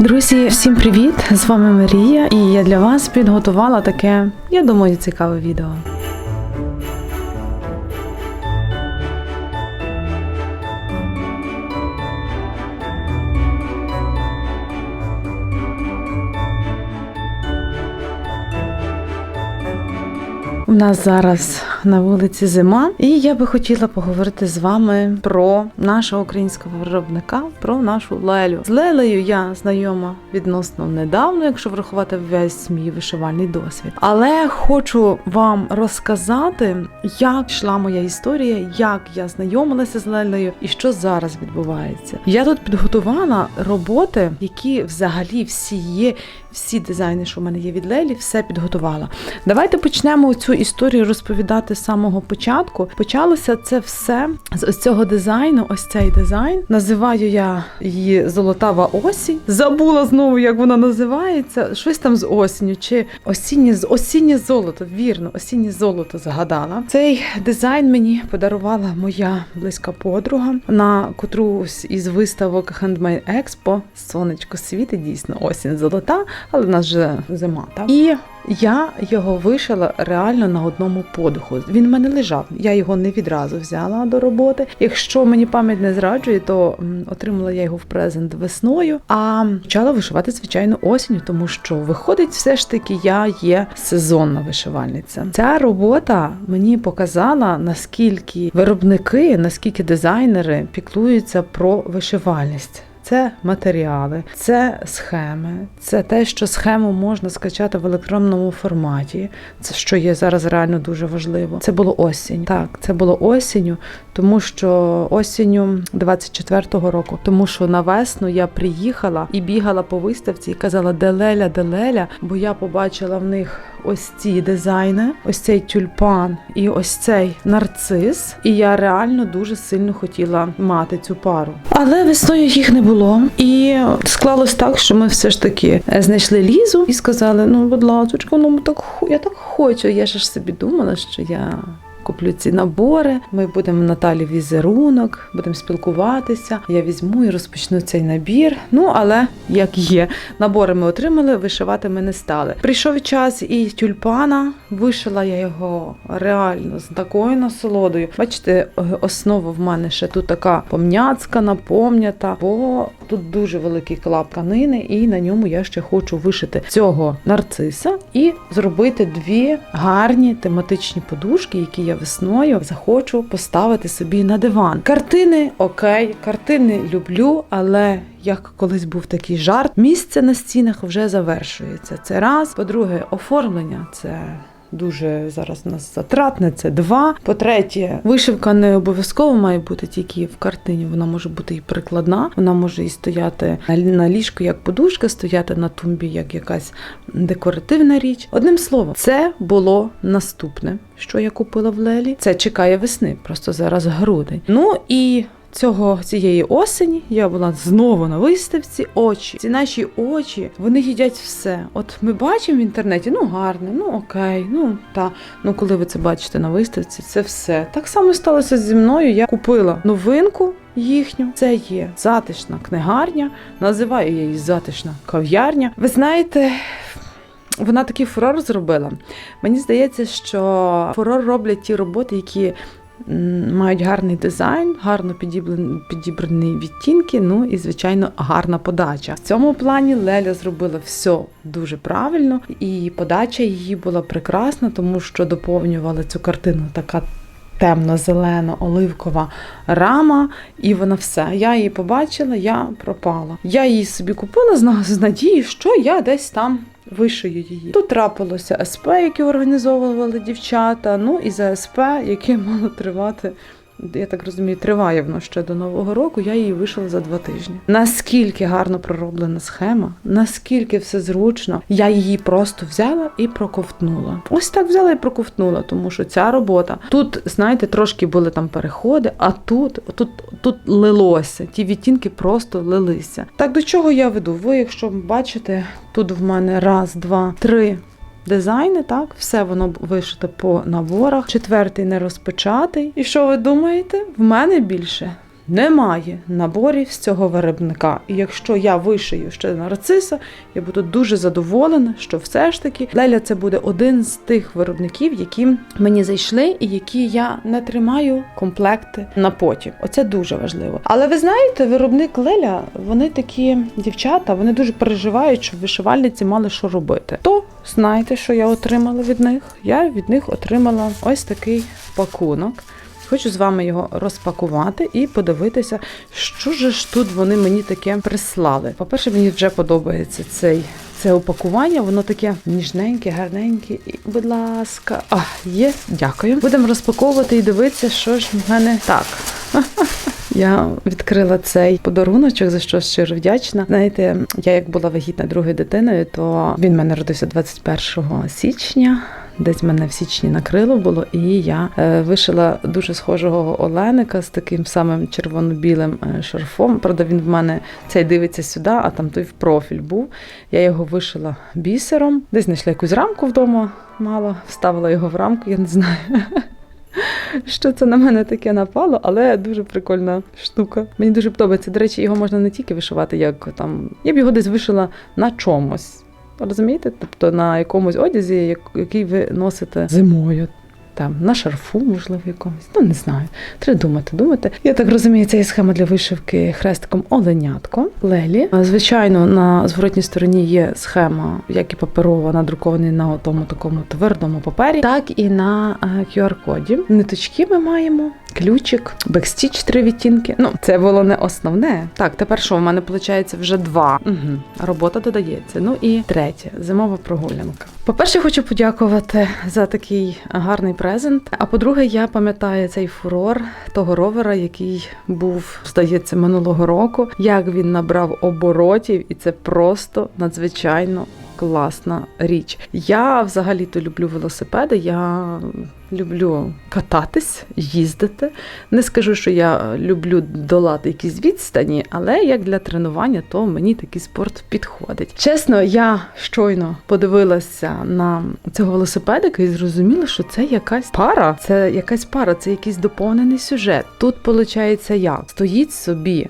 Друзі, всім привіт! З вами Марія, і я для вас підготувала таке, я думаю, цікаве відео. У нас зараз на вулиці зима, і я би хотіла поговорити з вами про нашого українського виробника, про нашу лелю. З лелею я знайома відносно недавно, якщо врахувати весь мій вишивальний досвід. Але хочу вам розказати, як йшла моя історія, як я знайомилася з лелею і що зараз відбувається. Я тут підготувала роботи, які взагалі всі є. Всі дизайни, що в мене є від Лелі, все підготувала. Давайте почнемо цю історію розповідати з самого початку. Почалося це все з ось цього дизайну. Ось цей дизайн. Називаю я її Золотава осінь. Забула знову, як вона називається. Щось там з осінню, чи осіннє осіннє золото. Вірно, осіннє золото згадала. Цей дизайн мені подарувала моя близька подруга на котрусь із виставок Handmade Expo. Сонечко світить, дійсно, осінь золота, але в нас вже зима. Так? І я його вишила реально на одному подиху. Він в мене лежав. Я його не відразу взяла до роботи. Якщо мені пам'ять не зраджує, то отримала я його в презент весною, а почала вишивати звичайно осінню, тому що виходить, все ж таки, я є сезонна вишивальниця. Ця робота мені показала наскільки виробники, наскільки дизайнери піклуються про вишивальність. Це матеріали, це схеми, це те, що схему можна скачати в електронному форматі. Це що є зараз реально дуже важливо. Це було осінь. Так, це було осінню, тому що осінню 24-го року, тому що на весну я приїхала і бігала по виставці і казала, де Леля, де Леля, бо я побачила в них ось ці дизайни, ось цей тюльпан і ось цей нарцис. І я реально дуже сильно хотіла мати цю пару. Але весною їх не було. І склалось так, що ми все ж таки е, знайшли лізу і сказали: ну, будь ласка, ну так я так хочу. Я ж собі думала, що я. Куплю ці набори, ми будемо Наталі візерунок, будемо спілкуватися. Я візьму і розпочну цей набір. Ну але як є, набори ми отримали, вишивати ми не стали. Прийшов час і тюльпана. Вишила я його реально з такою насолодою. Бачите, основа в мене ще тут така помняцькана, пом'ята, бо тут дуже великий клап тканини, і на ньому я ще хочу вишити цього нарциса і зробити дві гарні тематичні подушки, які я весною захочу поставити собі на диван. Картини окей, картини люблю, але як колись був такий жарт, місце на стінах вже завершується. Це раз. По-друге, оформлення це. Дуже зараз у нас затратне, це два. По-третє, вишивка не обов'язково має бути тільки в картині. Вона може бути і прикладна, вона може і стояти на лі- ліжку як подушка, стояти на тумбі як якась декоративна річ. Одним словом, це було наступне, що я купила в Лелі. Це чекає весни, просто зараз грудень. Ну і Цього цієї осені я була знову на виставці. Очі. Ці наші очі вони їдять все. От ми бачимо в інтернеті, ну гарне, ну окей, ну та ну коли ви це бачите на виставці, це все. Так само сталося зі мною. Я купила новинку. Їхню це є затишна книгарня, називаю її затишна кав'ярня. Ви знаєте, вона такий фурор зробила. Мені здається, що фурор роблять ті роботи, які мають гарний дизайн, гарно підібрані, відтінки, ну і, звичайно, гарна подача. В цьому плані Леля зробила все дуже правильно, і подача її була прекрасна, тому що доповнювала цю картину така. Темно-зелена оливкова рама, і вона все. Я її побачила, я пропала. Я її собі купила з на- з надією, що я десь там вишию її. Тут трапилося СП, які організовували дівчата. Ну і за СП, яке мало тривати. Я так розумію, триває воно ще до нового року. Я її вишила за два тижні. Наскільки гарно пророблена схема, наскільки все зручно, я її просто взяла і проковтнула. Ось так взяла і проковтнула, тому що ця робота тут, знаєте, трошки були там переходи, а тут, тут, тут лилося. Ті відтінки просто лилися. Так до чого я веду? Ви, якщо бачите, тут в мене раз, два, три дизайни, так, все воно вишите по наборах. Четвертий не розпочатий. І що ви думаєте? В мене більше немає наборів з цього виробника. І якщо я вишию ще нарциса, я буду дуже задоволена, що все ж таки Леля це буде один з тих виробників, які мені зайшли, і які я не тримаю комплекти на потім. Оце дуже важливо. Але ви знаєте, виробник Леля, вони такі дівчата, вони дуже переживають, щоб вишивальниці мали що робити. То знаєте, що я отримала від них? Я від них отримала ось такий пакунок. Хочу з вами його розпакувати і подивитися, що ж тут вони мені таке прислали. По-перше, мені вже подобається цей. Це упакування, воно таке ніжненьке, гарненьке. І, будь ласка, а, є, дякую. Будемо розпаковувати і дивитися, що ж в мене так. Я відкрила цей подаруночок, за що щиро вдячна. Знаєте, я як була вагітна другою дитиною, то він в мене родився 21 січня. Десь мене в січні накрило було, і я е, вишила дуже схожого оленика з таким самим червоно-білим е, шарфом. Правда, він в мене цей дивиться сюди, а там той в профіль був. Я його вишила бісером. Десь знайшла якусь рамку вдома, мало вставила його в рамку, я не знаю. Що це на мене таке напало, але дуже прикольна штука. Мені дуже подобається. До речі, його можна не тільки вишивати, як там. Я б його десь вишила на чомусь. Розумієте? Тобто на якомусь одязі, як- який ви носите зимою. Там на шарфу, можливо, якомусь. Ну не знаю. Треба думати, думати. Я так розумію, це є схема для вишивки хрестиком оленятко. Лелі. Звичайно, на зворотній стороні є схема, як і паперова, надрукований на тому такому твердому папері, так і на е, QR-коді. Ниточки ми маємо. Ключик, бекстіч три відтінки. Ну, це було не основне. Так, тепер що в мене виходить вже два. Угу. Робота додається. Ну і третє зимова прогулянка. По-перше, хочу подякувати за такий гарний презент. А по-друге, я пам'ятаю цей фурор того ровера, який був, здається, минулого року. Як він набрав оборотів, і це просто надзвичайно класна річ. Я взагалі-то люблю велосипеди. Я люблю кататись, їздити. Не скажу, що я люблю долати якісь відстані, але як для тренування, то мені такий спорт підходить. Чесно, я щойно подивилася на цього велосипедика і зрозуміла, що це якась пара. Це якась пара, це якийсь доповнений сюжет. Тут виходить як стоїть собі.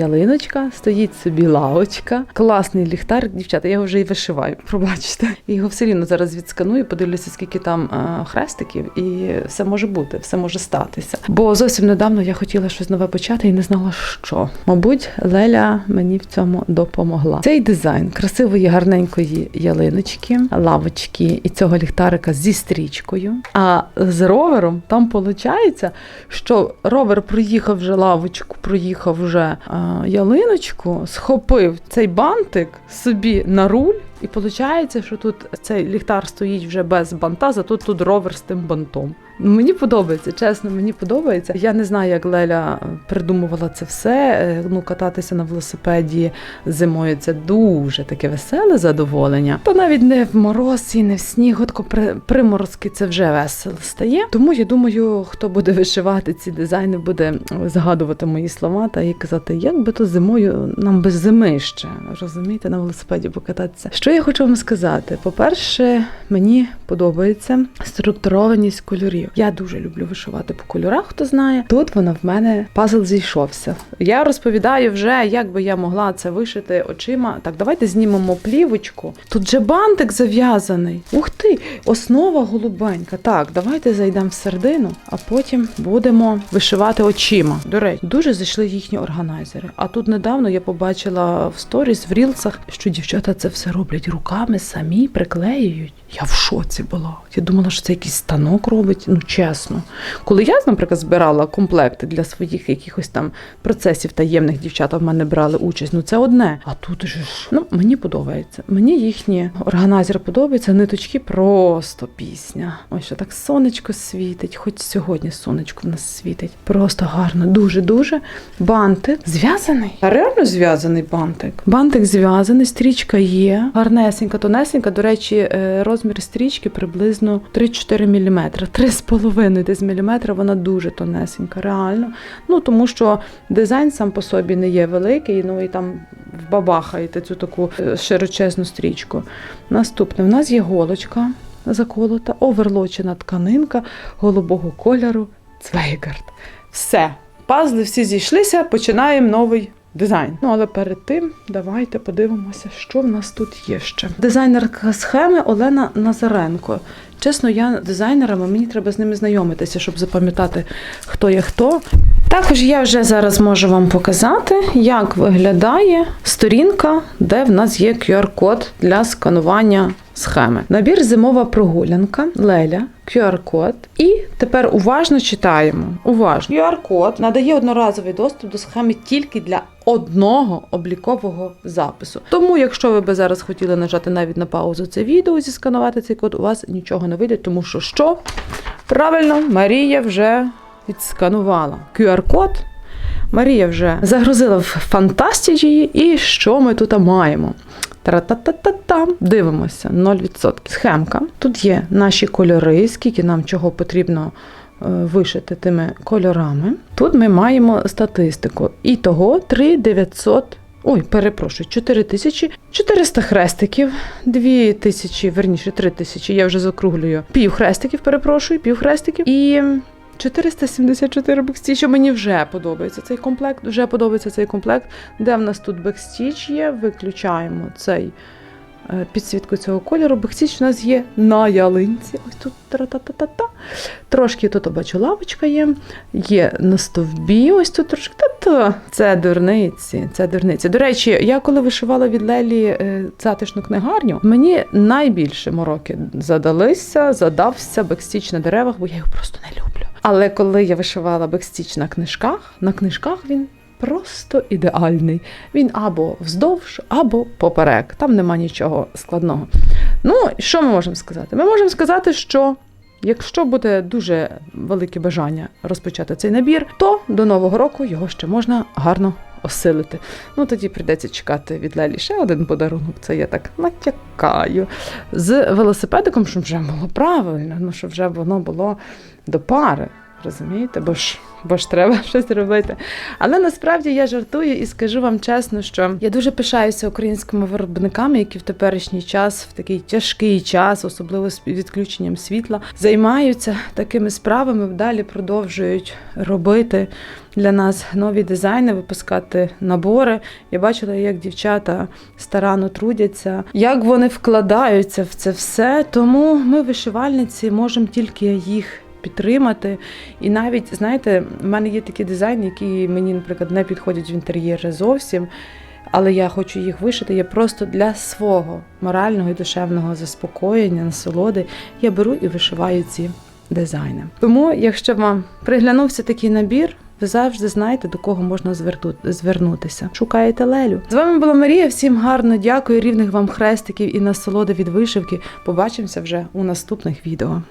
Ялиночка, стоїть собі лавочка, класний ліхтар. Дівчата, я його вже і вишиваю. Пробачте. І його все рівно зараз відсканую, подивлюся, скільки там е, хрестиків, і все може бути, все може статися. Бо зовсім недавно я хотіла щось нове почати і не знала, що. Мабуть, Леля мені в цьому допомогла. Цей дизайн красивої, гарненької ялиночки, лавочки і цього ліхтарика зі стрічкою. А з ровером там виходить, що ровер проїхав вже лавочку, проїхав вже а, ялиночку, схопив цей бантик собі на руль. І виходить, що тут цей ліхтар стоїть вже без банта, зато тут ровер з тим бантом. Ну, мені подобається, чесно, мені подобається. Я не знаю, як Леля придумувала це все. Е, Ну, кататися на велосипеді зимою це дуже таке веселе задоволення. То навіть не в мороз і не в сніг, отко при приморозки це вже весело стає. Тому я думаю, хто буде вишивати ці дизайни, буде згадувати мої слова та і казати, як би то зимою нам без зими ще розумієте, на велосипеді покататися. Що я хочу вам сказати? По-перше, мені подобається структурованість кольорів. Я дуже люблю вишивати по кольорах, хто знає. Тут воно в мене пазл зійшовся. Я розповідаю вже, як би я могла це вишити очима. Так, давайте знімемо плівочку. Тут же бантик зав'язаний. Ух ти! Основа голубенька. Так, давайте зайдемо в середину, а потім будемо вишивати очима. До речі, дуже зайшли їхні органайзери. А тут недавно я побачила в сторіс, в рілсах, що дівчата це все роблять руками, самі приклеюють. Я в шоці була. Я думала, що це якийсь станок робить. Ну чесно. Коли я, наприклад, збирала комплекти для своїх якихось там процесів таємних дівчата в мене брали участь. Ну це одне. А тут же ж ну мені подобається. Мені їхні органайзери подобаються. Ниточки просто пісня. Ось що так сонечко світить, хоч сьогодні сонечко в нас світить. Просто гарно, дуже дуже. Бантик зв'язаний. А реально зв'язаний бантик. Бантик зв'язаний, стрічка є. Гарнесенька, тонесенька. До речі, е, розмір стрічки приблизно 3-4 мм. 3,5 десь міліметра. Вона дуже тонесенька, реально. Ну тому що дизайн сам по собі не є великий, ну і там вбабахаєте цю таку е, широчезну стрічку. Наступне, в нас є голочка заколота, оверлочена тканинка голубого кольору, цвейгард. Все. пазли всі зійшлися, починаємо новий. Дизайн. Ну але перед тим давайте подивимося, що в нас тут є ще. Дизайнерка схеми Олена Назаренко. Чесно, я дизайнерами, мені треба з ними знайомитися, щоб запам'ятати, хто є хто. Також я вже зараз можу вам показати, як виглядає сторінка, де в нас є QR-код для сканування схеми. Набір зимова прогулянка, Леля, QR-код. І тепер уважно читаємо. Уважно. QR-код надає одноразовий доступ до схеми тільки для одного облікового запису. Тому, якщо ви би зараз хотіли нажати навіть на паузу це відео зісканувати цей код, у вас нічого не вийде, тому що що? Правильно, Марія вже відсканувала QR-код. Марія вже загрузила в Фантастіджі, і що ми тут маємо? Тара-та-та-та-та. Дивимося, 0%. Схемка. Тут є наші кольори, скільки нам чого потрібно е, вишити тими кольорами. Тут ми маємо статистику. І того 3900. Ой, перепрошую, 4400 хрестиків, 2000, верніше, 3000, я вже закруглюю. Пів хрестиків, перепрошую, пів хрестиків. І 474 бекстіч, що мені вже подобається цей комплект. Вже подобається цей комплект, де в нас тут бекстіч є. Виключаємо цей е, підсвітку цього кольору. Бекстіч у нас є на ялинці. Ось тут тра-та-та-та-та. Трошки тут бачу лавочка є. Є на стовбі. Ось тут трошки. Та-та. Це дурниці. Це дурниці. До речі, я коли вишивала від Лелі е, затишну книгарню, мені найбільше мороки задалися, задався бекстіч на деревах, бо я його просто не люблю. Але коли я вишивала бекстіч на книжках, на книжках він просто ідеальний. Він або вздовж, або поперек. Там нема нічого складного. Ну, що ми можемо сказати? Ми можемо сказати, що. Якщо буде дуже велике бажання розпочати цей набір, то до нового року його ще можна гарно осилити. Ну тоді прийдеться чекати від Лелі ще один подарунок. Це я так натякаю. З велосипедиком, щоб вже було правильно, ну щоб вже воно було до пари. Розумієте, бо ж бо ж треба щось робити. Але насправді я жартую і скажу вам чесно, що я дуже пишаюся українськими виробниками, які в теперішній час, в такий тяжкий час, особливо з відключенням світла, займаються такими справами, далі продовжують робити для нас нові дизайни, випускати набори. Я бачила, як дівчата старанно трудяться, як вони вкладаються в це все. Тому ми, вишивальниці, можемо тільки їх підтримати. І навіть, знаєте, в мене є такі дизайни, які мені, наприклад, не підходять в інтер'єри зовсім. Але я хочу їх вишити. Я просто для свого морального і душевного заспокоєння, насолоди я беру і вишиваю ці дизайни. Тому, якщо вам приглянувся такий набір, ви завжди знаєте, до кого можна звернутися. Шукаєте Лелю. З вами була Марія. Всім гарно дякую, рівних вам хрестиків і насолоди від вишивки. Побачимося вже у наступних відео.